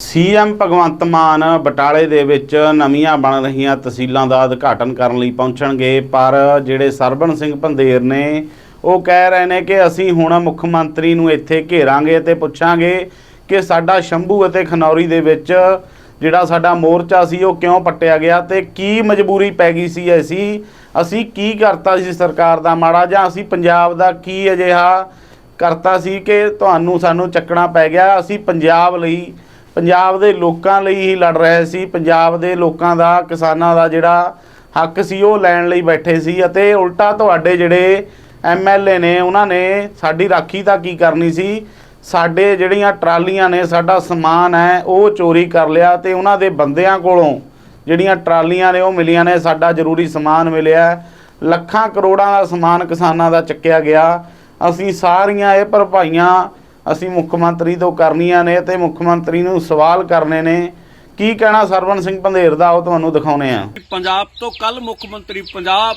CM Bhagwant Mann ਬਟਾਲੇ ਦੇ ਵਿੱਚ ਨਵੀਆਂ ਬਣ ਰਹੀਆਂ ਤਹਿਸੀਲਾਂ ਦਾ ਉਦਘਾਟਨ ਕਰਨ ਲਈ ਪਹੁੰਚਣਗੇ, ਪਰ ਜਿਹੜੇ ਸਰਬਨ ਸਿੰਘ ਪੰਧੇਰ ਨੇ, ਉਹ ਕਹਿ ਰਹੇ ਨੇ ਕਿ ਅਸੀਂ ਹੁਣ ਮੁੱਖ ਮੰਤਰੀ ਨੂੰ ਇੱਥੇ ਘੇਰਾਂਗੇ ਤੇ ਪੁੱਛਾਂਗੇ ਕਿ ਸਾਡਾ ਸ਼ੰਭੂ ਅਤੇ ਖਨੌਰੀ ਦੇ ਵਿੱਚ ਜਿਹੜਾ ਸਾਡਾ ਮੋਰਚਾ ਸੀ, ਉਹ ਕਿਉਂ ਪੱਟਿਆ ਗਿਆ ਤੇ ਕੀ ਮਜਬੂਰੀ ਪੈ ਗਈ ਸੀ ਐਸੀ? ਅਸੀਂ ਕੀ ਕਰਤਾ ਸੀ ਸਰਕਾਰ ਦਾ ਮਾੜਾ, ਜਾਂ ਅਸੀਂ ਪੰਜਾਬ ਦਾ ਕੀ ਅਜਿਹਾ ਕਰਤਾ ਸੀ ਕਿ ਤੁਹਾਨੂੰ ਸਾਨੂੰ ਚੱਕਣਾ ਪੈ ਗਿਆ? ਅਸੀਂ ਪੰਜਾਬ ਲਈ ਪੰਜਾਬ ਦੇ ਲੋਕਾਂ ਲਈ ਹੀ ਲੜ ਰਹੇ ਸੀ। ਪੰਜਾਬ ਦੇ ਲੋਕਾਂ ਦਾ, ਕਿਸਾਨਾਂ ਦਾ ਜਿਹੜਾ ਹੱਕ ਸੀ, ਉਹ ਲੈਣ ਲਈ ਬੈਠੇ ਸੀ ਅਤੇ ਉਲਟਾ ਤੁਹਾਡੇ ਜਿਹੜੇ ਐਮਐਲਏ ਨੇ, ਉਹਨਾਂ ਨੇ ਸਾਡੀ ਰਾਖੀ ਤਾਂ ਕੀ ਕਰਨੀ ਸੀ? ਸਾਡੇ ਜਿਹੜੀਆਂ ਟਰਾਲੀਆਂ ਨੇ, ਸਾਡਾ ਸਮਾਨ ਹੈ, ਉਹ ਚੋਰੀ ਕਰ ਲਿਆ ਤੇ ਉਹਨਾਂ ਦੇ ਬੰਦਿਆਂ ਕੋਲੋਂ ਜਿਹੜੀਆਂ ਟਰਾਲੀਆਂ ਨੇ, ਉਹ ਮਿਲੀਆਂ ਨੇ, ਸਾਡਾ ਜ਼ਰੂਰੀ ਸਮਾਨ ਮਿਲਿਆ। ਲੱਖਾਂ ਕਰੋੜਾਂ ਦਾ ਸਮਾਨ ਕਿਸਾਨਾਂ ਦਾ ਚੱਕਿਆ ਗਿਆ। ਅਸੀਂ ਸਾਰੀਆਂ ਇਹ ਭਰਪਾਈਆਂ ਅਸੀਂ ਮੁੱਖ ਮੰਤਰੀ ਤੋਂ ਕਰਨੀਆਂ ਨੇ ਤੇ ਮੁੱਖ ਮੰਤਰੀ ਨੂੰ ਸਵਾਲ ਕਰਨੇ ਨੇ। ਕੀ ਕਹਿਣਾ ਸਰਵਨ ਸਿੰਘ ਪੰਧੇਰ ਦਾ? ਉਹ ਤੁਹਾਨੂੰ ਦਿਖਾਉਣੇ ਆ। ਪੰਜਾਬ ਤੋਂ ਕੱਲ ਮੁੱਖ ਮੰਤਰੀ ਪੰਜਾਬ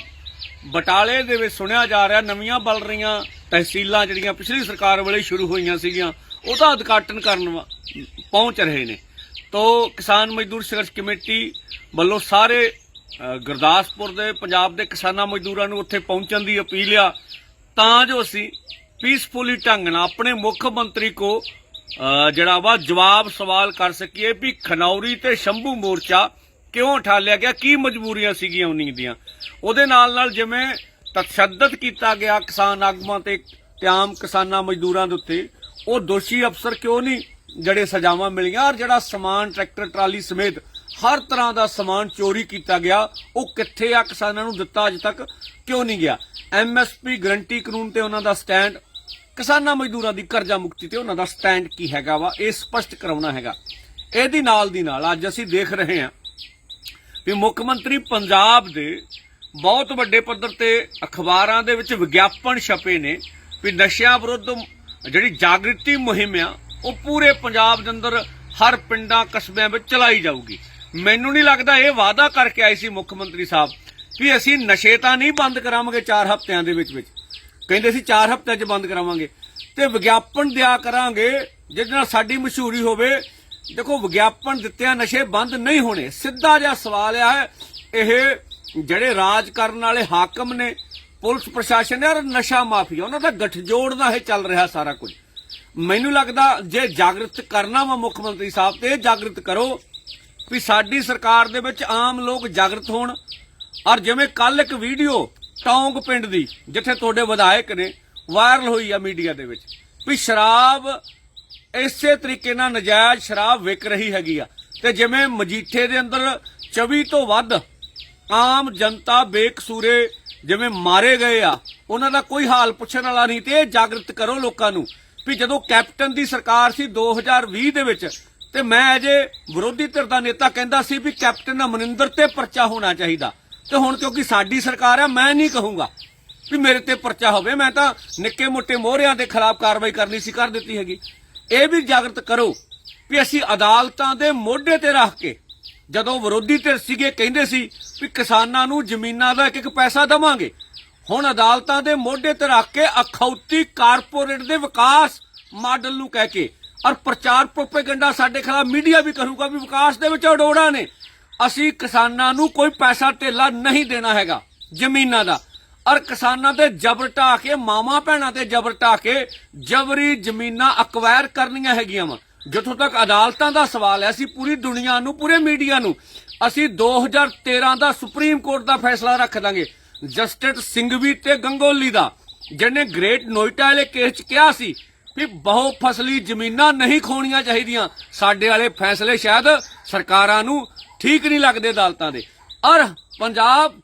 ਬਟਾਲੇ ਦੇ ਵਿੱਚ ਸੁਣਿਆ ਜਾ ਰਿਹਾ, ਨਵੀਆਂ ਬਲ ਰਹੀਆਂ ਤਹਿਸੀਲਾਂ ਜਿਹੜੀਆਂ ਪਿਛਲੀ ਸਰਕਾਰ ਵੇਲੇ ਸ਼ੁਰੂ ਹੋਈਆਂ ਸੀਗੀਆਂ, ਉਹਦਾ ਉਦਘਾਟਨ ਕਰਨ ਵਾ- ਪਹੁੰਚ ਰਹੇ ਨੇ। ਤੋ ਕਿਸਾਨ ਮਜ਼ਦੂਰ ਸੰਘਰਸ਼ ਕਮੇਟੀ ਵੱਲੋਂ ਸਾਰੇ ਗੁਰਦਾਸਪੁਰ ਦੇ, ਪੰਜਾਬ ਦੇ ਕਿਸਾਨਾਂ ਮਜ਼ਦੂਰਾਂ ਨੂੰ ਉੱਥੇ ਪਹੁੰਚਣ ਦੀ ਅਪੀਲ ਆ। ਤਾਂ ਜੋ ਅਸੀਂ ਪੀਸਫੁਲੀ ਢੰਗ ਨਾਲ ਆਪਣੇ ਮੁੱਖ ਮੰਤਰੀ ਕੋ ਜਿਹੜਾ ਵਾ ਜਵਾਬ ਸਵਾਲ ਕਰ ਸਕੀਏ ਵੀ ਖਨੌਰੀ ਤੇ ਸ਼ੰਭੂ ਮੋਰਚਾ ਕਿਉਂ ਠਾਲਿਆ ਗਿਆ? ਕੀ ਮਜਬੂਰੀਆਂ ਸੀਗੀਆਂ ਉਨੀ ਦੀਆਂ? ਉਹਦੇ ਨਾਲ ਨਾਲ ਜਿਵੇਂ ਤਸ਼ੱਦਦ ਕੀਤਾ ਗਿਆ ਕਿਸਾਨ ਆਗੂਆਂ ਤੇ ਤੇ ਆਮ ਕਿਸਾਨਾਂ ਮਜ਼ਦੂਰਾਂ ਦੇ ਉੱਤੇ, ਉਹ ਦੋਸ਼ੀ ਅਫਸਰ ਕਿਉਂ ਨਹੀਂ ਜਿਹੜੇ ਸਜ਼ਾਵਾਂ ਮਿਲੀਆਂ? ਔਰ ਜਿਹੜਾ ਸਮਾਨ, ਟਰੈਕਟਰ, ਟਰਾਲੀ ਸਮੇਤ ਹਰ ਤਰ੍ਹਾਂ ਦਾ ਸਮਾਨ ਚੋਰੀ ਕੀਤਾ ਗਿਆ, ਉਹ ਕਿੱਥੇ ਆ? ਕਿਸਾਨਾਂ ਨੂੰ ਦਿੱਤਾ ਅਜੇ ਤੱਕ ਕਿਉਂ ਨਹੀਂ ਗਿਆ? ਐਮਐਸਪੀ ਗਰੰਟੀ ਕਾਨੂੰਨ ਤੇ ਉਹਨਾਂ ਦਾ ਸਟੈਂਡ ਕਿਸਾਨਾਂ ਮਜ਼ਦੂਰਾਂ ਦੀ ਕਰਜ਼ਾ ਮੁਕਤੀ ਤੇ ਉਹਨਾਂ ਦਾ ਸਟੈਂਡ ਕੀ ਹੈਗਾ ਵਾ, ਇਹ ਸਪਸ਼ਟ ਕਰਾਉਣਾ ਹੈਗਾ। ਇਹਦੀ ਨਾਲ ਦੀ ਨਾਲ ਅੱਜ ਅਸੀਂ ਦੇਖ ਰਹੇ ਹਾਂ ਵੀ ਮੁੱਖ ਮੰਤਰੀ ਪੰਜਾਬ ਦੇ ਬਹੁਤ ਵੱਡੇ ਪੱਧਰ ਤੇ ਅਖਬਾਰਾਂ ਦੇ ਵਿੱਚ ਵਿਗਿਆਪਨ ਛਪੇ ਨੇ ਵੀ ਨਸ਼ਿਆਂ ਵਿਰੁੱਧ ਜਿਹੜੀ ਜਾਗ੍ਰਿਤੀ ਮੁਹਿੰਮ ਆ, ਉਹ ਪੂਰੇ ਪੰਜਾਬ ਦੇ ਅੰਦਰ ਹਰ ਪਿੰਡਾਂ ਕਸਬਿਆਂ ਵਿੱਚ ਚਲਾਈ ਜਾਊਗੀ। ਮੈਨੂੰ ਨਹੀਂ ਲੱਗਦਾ ਇਹ ਵਾਅਦਾ ਕਰਕੇ ਆਏ ਸੀ ਮੁੱਖ ਮੰਤਰੀ ਸਾਹਿਬ ਵੀ ਅਸੀਂ ਨਸ਼ੇ ਤਾਂ ਨਹੀਂ ਬੰਦ ਕਰਾਵਾਂਗੇ 4 ਹਫ਼ਤਿਆਂ ਦੇ ਵਿੱਚ ਵਿੱਚ। ਕਹਿੰਦੇ ਸੀ 4 ਹਫ਼ਤਿਆਂ 'ਚ ਬੰਦ ਕਰਾਵਾਂਗੇ। ਤੇ ਵਿਗਿਆਪਨ ਦਿਆ ਕਰਾਂਗੇ, ਜਿਹਦੇ ਨਾਲ ਸਾਡੀ ਮਸ਼ਹੂਰੀ ਹੋਵੇ। ਦੇਖੋ, ਵਿਗਿਆਪਨ ਦਿੱਤਿਆਂ ਨਸ਼ੇ ਬੰਦ ਨਹੀਂ ਹੋਣੇ। ਸਿੱਧਾ ਜਿਹਾ ਸਵਾਲ ਆ, ਇਹ ਜਿਹੜੇ ਰਾਜ ਕਰਨ ਵਾਲੇ ਹਾਕਮ ਨੇ, ਪੁਲਿਸ ਪ੍ਰਸ਼ਾਸਨ ਨੇ, ਔਰ ਨਸ਼ਾ ਮਾਫੀਆ, ਉਹਨਾਂ ਦਾ ਗਠਜੋੜ ਦਾ ਇਹ ਚੱਲ ਰਿਹਾ ਸਾਰਾ ਕੁਝ। ਮੈਨੂੰ ਲੱਗਦਾ, ਜੇ ਜਾਗਰਤ ਕਰਨਾ ਵਾ ਮੁੱਖ ਮੰਤਰੀ ਸਾਹਿਬ ਤੇ, ਇਹ ਜਾਗਰਤ ਕਰੋ ਵੀ ਸਾਡੀ ਸਰਕਾਰ ਦੇ ਵਿੱਚ ਆਮ ਲੋਕ ਜਾਗਰਤ ਹੋਣ। ਔਰ ਜਿਵੇਂ ਕੱਲ ਇੱਕ ਵੀਡੀਓ ਟੌਂਗ ਪਿੰਡ ਦੀ, ਜਿੱਥੇ ਤੁਹਾਡੇ ਵਿਧਾਇਕ ਨੇ ਵਾਇਰਲ ਹੋਈ ਆ ਮੀਡੀਆ ਦੇ ਵਿੱਚ ਵੀ ਸ਼ਰਾਬ ਇਸੇ ਤਰੀਕੇ ਨਾਲ ਨਜਾਇਜ਼ ਸ਼ਰਾਬ ਵਿਕ ਰਹੀ ਹੈਗੀ ਆ। ਤੇ ਜਿਵੇਂ ਮਜੀਠੇ ਦੇ ਅੰਦਰ 24 ਤੋਂ ਵੱਧ ਆਮ ਜਨਤਾ ਬੇਕਸੂਰੇ ਜਿਵੇਂ ਮਾਰੇ ਗਏ ਆ, ਉਹਨਾਂ ਦਾ ਕੋਈ ਹਾਲ ਪੁੱਛਣ ਵਾਲਾ ਨਹੀਂ ਤੇ ਇਹ ਜਾਗਰਤ ਕਰੋ ਲੋਕਾਂ ਨੂੰ ਵੀ ਜਦੋਂ ਕੈਪਟਨ ਦੀ ਸਰਕਾਰ ਸੀ 2020 ਦੇ ਵਿੱਚ ਤੇ ਮੈਂ ਅਜੇ ਵਿਰੋਧੀ ਧਿਰ ਦਾ ਨੇਤਾ ਕਹਿੰਦਾ ਸੀ ਵੀ ਕੈਪਟਨ ਅਮਰਿੰਦਰ ਤੇ ਪਰਚਾ ਹੋਣਾ ਚਾਹੀਦਾ। ਤੇ ਹੁਣ ਕਿਉਂਕਿ ਸਾਡੀ ਸਰਕਾਰ ਆ, ਮੈਂ ਨਹੀਂ ਕਹੂੰਗਾ ਵੀ ਮੇਰੇ ਤੇ ਪਰਚਾ ਹੋਵੇ। ਮੈਂ ਤਾਂ ਨਿੱਕੇ ਮੋਟੇ ਮੋਹਰਿਆਂ ਦੇ ਖਿਲਾਫ ਕਾਰਵਾਈ ਕਰਨੀ ਸੀ, ਕਰ ਦਿੱਤੀ ਹੈਗੀ। ਇਹ ਵੀ ਜਾਗਰਤ ਕਰੋ ਵੀ ਅਸੀਂ ਅਦਾਲਤਾਂ ਦੇ ਮੋਢੇ ਤੇ ਰੱਖ ਕੇ ਜਦੋਂ ਵਿਰੋਧੀ ਧਿਰ ਸੀਗੇ, ਕਹਿੰਦੇ ਸੀ ਵੀ ਕਿਸਾਨਾਂ ਨੂੰ ਜ਼ਮੀਨਾਂ ਦਾ ਇੱਕ ਇੱਕ ਪੈਸਾ ਦਵਾਂਗੇ। ਹੁਣ ਅਦਾਲਤਾਂ ਦੇ ਮੋਢੇ ਤੇ ਰੱਖ ਕੇ ਅਖੌਤੀ ਕਾਰਪੋਰੇਟ ਦੇ ਵਿਕਾਸ ਮਾਡਲ ਨੂੰ ਕਹਿ ਕੇ ਔਰ ਪ੍ਰਚਾਰ ਪ੍ਰੋਪੇਗੈਂਡਾ ਸਾਡੇ ਖਿਲਾਫ ਮੀਡੀਆ ਵੀ ਕਰੂਗਾ ਵੀ ਵਿਕਾਸ ਦੇ ਵਿੱਚ ਅਡੋੜਾ ਨੇ। ਅਸੀਂ ਕਿਸਾਨਾਂ ਨੂੰ ਕੋਈ ਪੈਸਾ ਧੇਲਾ ਨਹੀਂ ਦੇਣਾ ਹੈਗਾ, ਜ਼ਮੀਨਾਂ ਦਾ। ਔਰ ਕਿਸਾਨਾਂ ਤੇ ਜ਼ਬਰ ਢਾ ਕੇ ਮਾਮਾ ਭੈਣਾਂ ਤੇ ਜ਼ਬਰ ਢਾ ਕੇ ਜਬਰੀ ਜ਼ਮੀਨਾਂ ਅਕਵਾਇਰ ਕਰਨੀਆਂ ਹੈਗੀਆਂ ਵਾ। ਜਿੱਥੋਂ ਤੱਕ ਅਦਾਲਤਾਂ ਦਾ ਸਵਾਲ ਹੈ, ਅਸੀਂ ਪੂਰੀ ਦੁਨੀਆ ਨੂੰ, ਪੂਰੇ ਮੀਡੀਆ ਨੂੰ, ਅਸੀਂ 2013 ਦਾ ਸੁਪਰੀਮ ਕੋਰਟ ਦਾ ਫੈਸਲਾ ਰੱਖ ਦਾਂਗੇ। ਜਸਟਿਸ ਸਿੰਘਵੀ ਤੇ ਗੰਗੋਲੀ ਦਾ, ਜਿਹਨੇ ਗ੍ਰੇਟ ਨੋਇਟਾ ਵਾਲੇ ਕੇਸ 'ਚ ਕਿਹਾ ਸੀ ਵੀ ਬਹੁ ਫਸਲੀ ਜ਼ਮੀਨਾਂ ਨਹੀਂ ਖੋਣੀਆਂ ਚਾਹੀਦੀਆਂ। ਸਾਡੇ ਵਾਲੇ ਫੈਸਲੇ ਸ਼ਾਇਦ ਸਰਕਾਰਾਂ ਨੂੰ ਠੀਕ ਨਹੀਂ ਲੱਗਦੇ ਅਦਾਲਤਾਂ ਦੇ। ਔਰ ਪੰਜਾਬ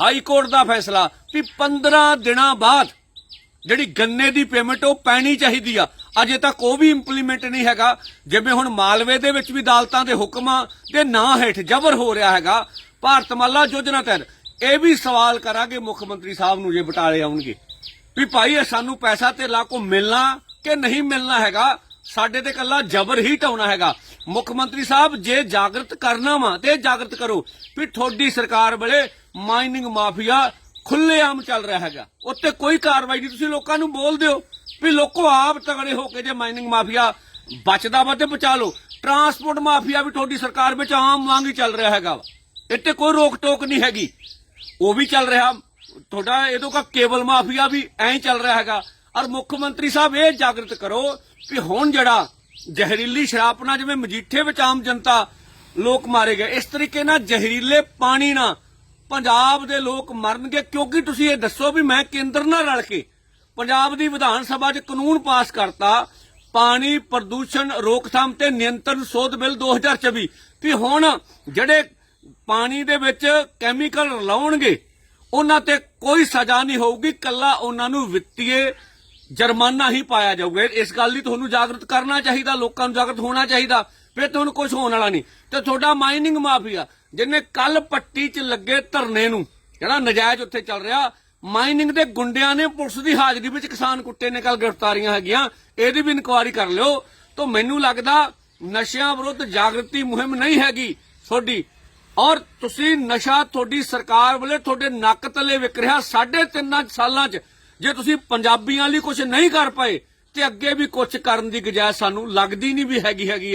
ਹਾਈ ਕੋਰਟ ਦਾ ਫੈਸਲਾ ਵੀ 15 ਦਿਨਾਂ ਬਾਅਦ ਜਿਹੜੀ ਗੰਨੇ ਦੀ ਪੇਮੈਂਟ ਉਹ ਪੈਣੀ ਚਾਹੀਦੀ ਆ। ਅਜੇ ਤੱਕ ਉਹ ਵੀ ਇੰਪਲੀਮੈਂਟ ਨਹੀਂ ਹੈਗਾ। ਜਿਵੇਂ ਹੁਣ ਮਾਲਵੇ ਦੇ ਵਿੱਚ ਵੀ ਅਦਾਲਤਾਂ ਦੇ ਹੁਕਮਾਂ ਦੇ ਨਾਂ ਹੇਠ ਜ਼ਬਰ ਹੋ ਰਿਹਾ ਹੈਗਾ। ਭਾਰਤ ਮਾਲਾ ਯੋਜਨਾ ਤਹਿਤ ਇਹ ਵੀ ਸਵਾਲ ਕਰਾਂਗੇ ਮੁੱਖ ਮੰਤਰੀ ਸਾਹਿਬ ਨੂੰ ਜੇ ਬਟਾਲੇ ਆਉਣਗੇ। ਵੀ ਭਾਈ, ਇਹ ਸਾਨੂੰ ਪੈਸਾ ਤੇ ਲਾ ਕੋ ਮਿਲਣਾ ਕਿ ਨਹੀਂ ਮਿਲਣਾ ਹੈਗਾ? ਸਾਡੇ ਤੇ ਕੱਲਾ ਜ਼ਬਰ ਹੀ ਢਾਉਣਾ ਹੈਗਾ। ਮੁੱਖ ਮੰਤਰੀ ਸਾਹਿਬ, ਜੇ ਜਾਗਰਤ ਕਰਨਾ ਵਾ ਤੇ ਜਾਗਰਤ ਕਰੋ। ਵੀ ਤੁਹਾਡੀ ਸਰਕਾਰ ਵੇਲੇ ਮਾਈਨਿੰਗ ਮਾਫੀਆ ਖੁੱਲੇਆਮ ਚੱਲ ਰਿਹਾ ਹੈਗਾ। ਉੱਤੇ ਕੋਈ ਕਾਰਵਾਈ ਨਹੀਂ, ਤੁਸੀਂ ਲੋਕਾਂ ਨੂੰ ਬੋਲ ਦਿਓ ਵੀ ਲੋਕੋ ਆਪ ਤਗੜੇ ਹੋ ਕੇ ਜੇ ਮਾਈਨਿੰਗ ਮਾਫੀਆ ਬਚਦਾ ਵਾ ਤੇ ਬਚਾ ਲਓ। ਟਰਾਂਸਪੋਰਟ ਮਾਫੀਆ ਵੀ ਤੁਹਾਡੀ ਸਰਕਾਰ ਵਿੱਚ ਆਮ ਵਾਂਗ ਹੀ ਚੱਲ ਰਿਹਾ ਹੈਗਾ ਵਾ। ਇੱਥੇ ਕੋਈ ਰੋਕ ਟੋਕ ਨਹੀਂ ਹੈਗੀ। ਉਹ ਵੀ ਚੱਲ ਰਿਹਾ। ਤੁਹਾਡਾ ਇਹਦੋਂ ਕਾ ਕੇਬਲ ਮਾਫੀਆ ਵੀ ਐਂ ਚੱਲ ਰਿਹਾ ਹੈਗਾ। ਔਰ ਮੁੱਖ ਮੰਤਰੀ ਸਾਹਿਬ ਇਹ ਜਾਗਰਤ ਕਰੋ ਕਿ ਹੁਣ ਜਿਹੜਾ ਜ਼ਹਿਰੀਲੀ ਸ਼ਰਾਬ ਨਾਲ ਜਿਵੇਂ ਮਜੀਠੇ ਵਿੱਚ ਆਮ ਜਨਤਾ ਲੋਕ ਮਾਰੇ ਗਏ, ਇਸ ਤਰੀਕੇ ਨਾਲ ਜ਼ਹਿਰੀਲੇ ਪਾਣੀ ਨਾਲ ਪੰਜਾਬ ਦੇ ਲੋਕ ਮਰਨਗੇ। ਕਿਉਂਕਿ ਤੁਸੀਂ ਇਹ ਦੱਸੋ ਵੀ ਮੈਂ ਕੇਂਦਰ ਨਾਲ ਰਲ ਕੇ ਪੰਜਾਬ ਦੀ ਵਿਧਾਨ ਸਭਾ 'ਚ ਕਾਨੂੰਨ ਪਾਸ ਕਰਤਾ, ਪਾਣੀ ਪ੍ਰਦੂਸ਼ਣ ਰੋਕਥਾਮ ਤੇ ਨਿਯੰਤਰਣ ਸੋਧ ਬਿੱਲ 2024 ਵੀ ਹੁਣ ਜਿਹੜੇ ਪਾਣੀ ਦੇ ਵਿੱਚ ਕੈਮੀਕਲ ਰਲਾਉਣਗੇ ਉਹਨਾਂ ਤੇ ਕੋਈ ਸਜ਼ਾ ਨਹੀਂ ਹੋਊਗੀ, ਕੱਲਾ ਉਹਨਾਂ ਨੂੰ ਵਿੱਤੀਏ ਜੁਰਮਾਨਾ ਹੀ ਪਾਇਆ ਜਾਊਗਾ। ਇਸ ਗੱਲ ਦੀ ਤੁਹਾਨੂੰ ਜਾਗਰਤ ਕਰਨਾ ਚਾਹੀਦਾ, ਲੋਕਾਂ ਨੂੰ ਜਾਗਰਤ ਹੋਣਾ ਚਾਹੀਦਾ। ਫਿਰ ਤੁਹਾਨੂੰ ਕੁਝ ਹੋਣ ਵਾਲਾ ਨਹੀਂ। ਤੇ ਤੁਹਾਡਾ ਮਾਈਨਿੰਗ ਮਾਫੀਆ, ਜਿਹਨੇ ਕੱਲ ਪੱਟੀ 'ਚ ਲੱਗੇ ਧਰਨੇ ਨੂੰ, ਜਿਹੜਾ ਨਜਾਇਜ਼ ਉੱਥੇ ਚੱਲ ਰਿਹਾ, ਮਾਈਨਿੰਗ ਦੇ ਗੁੰਡਿਆਂ ਨੇ ਪੁਲਿਸ ਦੀ ਹਾਜ਼ਰੀ ਵਿੱਚ ਕਿਸਾਨ ਕੁੱਟੇ ਨੇ ਕੱਲ ਗ੍ਰਿਫਤਾਰੀਆਂ ਹੈਗੀਆਂ, ਇਹਦੀ ਵੀ ਇਨਕੁਆਇਰੀ ਕਰ ਲਿਓ। ਤਾਂ ਮੈਨੂੰ ਲੱਗਦਾ ਨਸ਼ਿਆਂ ਵਿਰੁੱਧ ਜਾਗਰਤੀ ਮੁਹਿੰਮ ਨਹੀਂ ਹੈਗੀ ਤੁਹਾਡੀ। ਔਰ ਤੁਸੀਂ ਨਸ਼ਾ ਤੁਹਾਡੀ ਸਰਕਾਰ ਵੱਲੇ ਤੁਹਾਡੇ ਨੱਕ ਤਲੇ ਵਿਕ ਰਿਹਾ ਸਾਢੇ ਤਿੰਨਾਂ ਸਾਲਾਂ 'ਚ। ਜੇ ਤੁਸੀਂ ਪੰਜਾਬੀਆਂ ਲਈ ਕੁਝ ਨਹੀਂ ਕਰ ਪਾਏ, ਤੇ ਅੱਗੇ ਵੀ ਕੁਝ ਕਰਨ ਦੀ ਗੁਜਾਇਸ਼ ਸਾਨੂੰ ਲੱਗਦੀ ਨਹੀਂ ਵੀ ਹੈਗੀ ਹੈਗੀ ਆ।